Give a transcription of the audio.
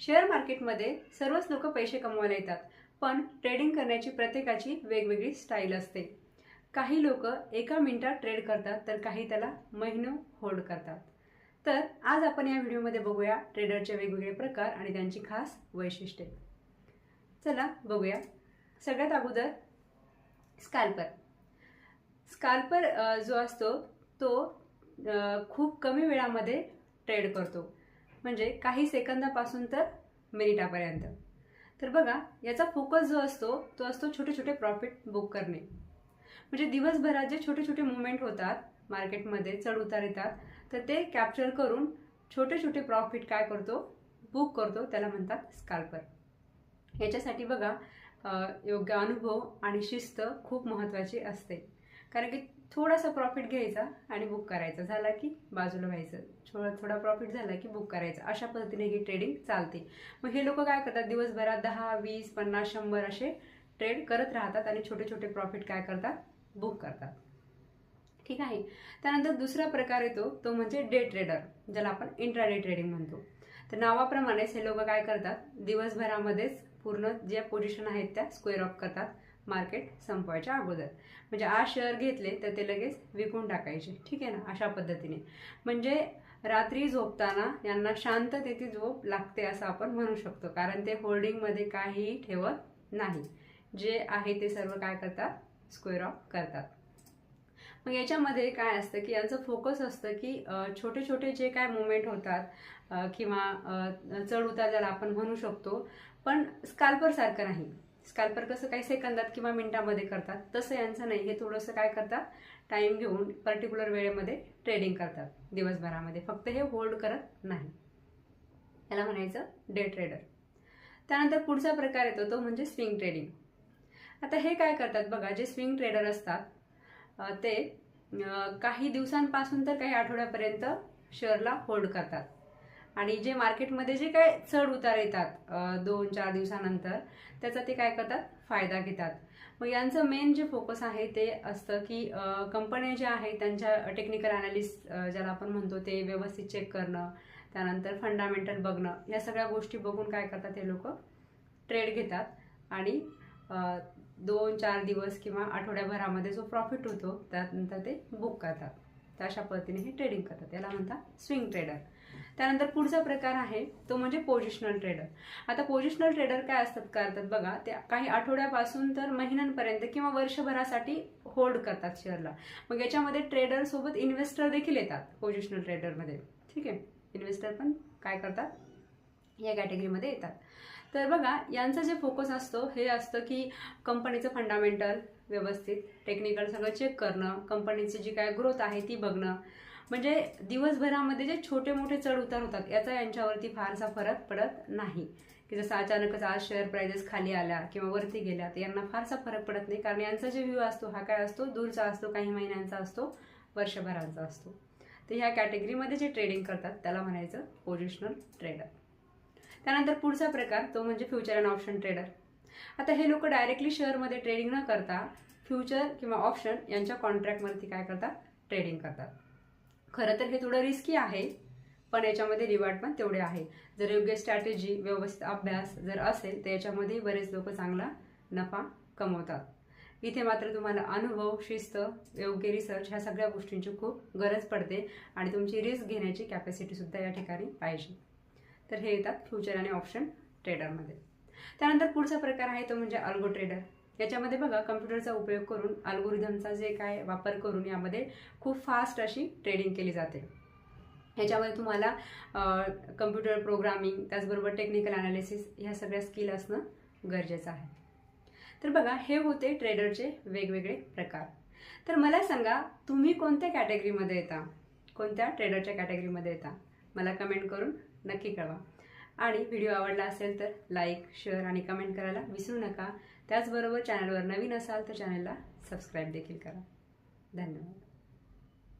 Share मार्केटमध्ये सर्वच लोक पैसे कमवायला येतात पण ट्रेडिंग करण्याची प्रत्येकाची वेगवेगळी स्टाईल असते. काही लोक एका मिनिटात ट्रेड करतात तर काही त्याला महिनो होल्ड करतात. तर आज आपण या व्हिडिओमध्ये बघूया ट्रेडरचे वेगवेगळे प्रकार आणि त्यांची खास वैशिष्ट्ये. चला बघूया. सगळ्यात अगोदर स्कॅल्पर स्कॅल्पर जो असतो तो खूप कमी वेळामध्ये ट्रेड करतो. म्हणजे काही सेकंदापासून तर मिनिटापर्यंत. तर बघा याचा फोकस जो असतो तो असतो छोटे छोटे प्रॉफिट बुक करणे. म्हणजे दिवसभरात जे छोटे छोटे मुवमेंट होतात मार्केटमध्ये चढ उतार येतात तर ते कॅप्चर करून छोटे छोटे प्रॉफिट काय करतो? बुक करतो त्याला म्हणतात स्काल्पर याच्यासाठी बघा योग्य अनुभव आणि शिस्त खूप महत्त्वाची असते. कारण की थोडासा प्रॉफिट घ्यायचा आणि बुक करायचा. झाला की बाजूला व्हायचं. थोडा थोडा प्रॉफिट झाला की बुक करायचं. अशा पद्धतीने ही ट्रेडिंग चालते. मग हे लोक काय करतात? दिवसभरात दहा वीस पन्नास शंभर असे ट्रेड करत राहतात आणि छोटे छोटे प्रॉफिट काय करतात? बुक करतात. ठीक आहे? त्यानंतर दुसरा प्रकार येतो. तो म्हणजे डे ट्रेडर ज्याला आपण इंट्राडे ट्रेडिंग म्हणतो. तर नावाप्रमाणेच हे लोक काय करतात? दिवसभरामध्येच पूर्ण ज्या पोझिशन आहेत त्या स्क्वेअर ऑफ करतात. मार्केट संपवायच्या अगोदर. म्हणजे आज शेअर घेतले तर ते लगेच विकून टाकायचे. ठीक आहे ना? अशा पद्धतीने. म्हणजे रात्री झोपताना यांना शांततेची झोप लागते असं आपण म्हणू शकतो. कारण ते होल्डिंगमध्ये काहीही ठेवत नाही. जे आहे ते सर्व काय करतात? स्क्वेअर ऑफ करतात. मग याच्यामध्ये काय असतं की यांचं फोकस असतं की छोटे छोटे जे काय मुवमेंट होतात किंवा चढ उतार ज्याला आपण म्हणू शकतो पण स्काल्परसारखं नाही. स्काल्पर कसं काही सेकंदात किंवा मिनिटामध्ये करतात तसं यांचं नाही. हे थोडंसं काय करतात? टाईम घेऊन पर्टिक्युलर वेळेमध्ये ट्रेडिंग करतात दिवसभरामध्ये. फक्त हे होल्ड करत नाही. याला म्हणायचं डे ट्रेडर त्यानंतर पुढचा प्रकार येतो तो म्हणजे स्विंग ट्रेडिंग आता हे काय करतात बघा जे स्विंग ट्रेडर असतात ते काही दिवसांपासून तर काही आठवड्यापर्यंत शेअरला होल्ड करतात. आणि जे मार्केटमध्ये जे काय चढ उतार येतात दोन चार दिवसानंतर त्याचा ते काय करतात? फायदा घेतात. मग यांचं मेन जे फोकस आहे ते असतं की कंपन्या ज्या आहेत त्यांच्या टेक्निकल अनालिस्ट ज्याला आपण म्हणतो ते व्यवस्थित चेक करणं त्यानंतर फंडामेंटल बघणं या सगळ्या गोष्टी बघून काय करतात हे लोक? ट्रेड घेतात आणि दोन चार दिवस किंवा आठवड्याभरामध्ये जो प्रॉफिट होतो त्यानंतर ते बुक करतात. तर अशा पद्धतीने हे ट्रेडिंग करतात. याला म्हणतात स्विंग ट्रेडर त्यानंतर पुढचा प्रकार आहे तो म्हणजे पोझिशनल ट्रेडर आता पोझिशनल ट्रेडर काय असतात करतात बघा ते काही आठवड्यापासून तर महिन्यांपर्यंत किंवा वर्षभरासाठी होल्ड करतात शेअरला मग याच्यामध्ये ट्रेडर सोबत इन्व्हेस्टर देखील येतात पोझिशनल ट्रेडरमध्ये ठीक आहे? इन्व्हेस्टर पण काय करतात? या कॅटेगरीमध्ये येतात. तर बघा यांचं जे फोकस असतो हे असतं की कंपनीचं फंडामेंटल व्यवस्थित टेक्निकल सगळं चेक करणं कंपनीची जी काय ग्रोथ आहे ती बघणं. म्हणजे दिवसभरामध्ये जे छोटे मोठे चढ उतार होतात याचा यांच्यावरती फारसा फरक पडत नाही. की जसं अचानकच आज शेअर प्राइजेस खाली आल्या किंवा वरती गेल्या तर यांना फारसा फरक पडत नाही. कारण यांचा जे व्ह्यू असतो हा काय असतो? दूरचा असतो काही महिन्यांचा असतो वर्षभरांचा असतो. तर ह्या कॅटेगरीमध्ये जे ट्रेडिंग करतात त्याला म्हणायचं पोझिशनल ट्रेडर त्यानंतर पुढचा प्रकार तो म्हणजे फ्युचर अँड ऑप्शन ट्रेडर आता हे लोक डायरेक्टली शेअरमध्ये ट्रेडिंग न करता फ्युचर किंवा ऑप्शन यांच्या कॉन्ट्रॅक्टवरती काय करतात? ट्रेडिंग करतात. खरं तर हे थोडं रिस्की आहे पण याच्यामध्ये रिवॉर्ड पण तेवढे आहे. जर योग्य स्ट्रॅटेजी व्यवस्थित अभ्यास जर असेल तर याच्यामध्ये बरेच लोक चांगला नफा कमवतात. इथे मात्र तुम्हाला अनुभव शिस्त योग्य रिसर्च ह्या सगळ्या गोष्टींची खूप गरज पडते आणि तुमची रिस्क घेण्याची कॅपॅसिटीसुद्धा या ठिकाणी पाहिजे. तर हे येतात फ्युचर आणि ऑप्शन ट्रेडरमध्ये. त्यानंतर पुढचा प्रकार आहे तो म्हणजे अल्गो ट्रेडर याच्यामध्ये बघा कम्प्युटरचा उपयोग करून अल्गोरिझमचा जे काय वापर करून यामध्ये खूप फास्ट अशी ट्रेडिंग केली जाते. ह्याच्यामध्ये तुम्हाला कम्प्युटर प्रोग्रामिंग त्याचबरोबर टेक्निकल अनालिसिस ह्या सगळ्या स्किल असणं गरजेचं आहे. तर बघा हे होते ट्रेडरचे वेगवेगळे प्रकार. तर मला सांगा तुम्ही कोणत्या कॅटेगरीमध्ये येता? कोणत्या ट्रेडरच्या कॅटेगरीमध्ये येता? मला कमेंट करून नक्की कळवा. आणि व्हिडिओ आवडला असेल तर लाईक शेअर आणि कमेंट करायला विसरू नका. त्याचबरोबर चॅनलवर नवीन असाल तर चॅनलला सबस्क्राईब देखील करा. धन्यवाद.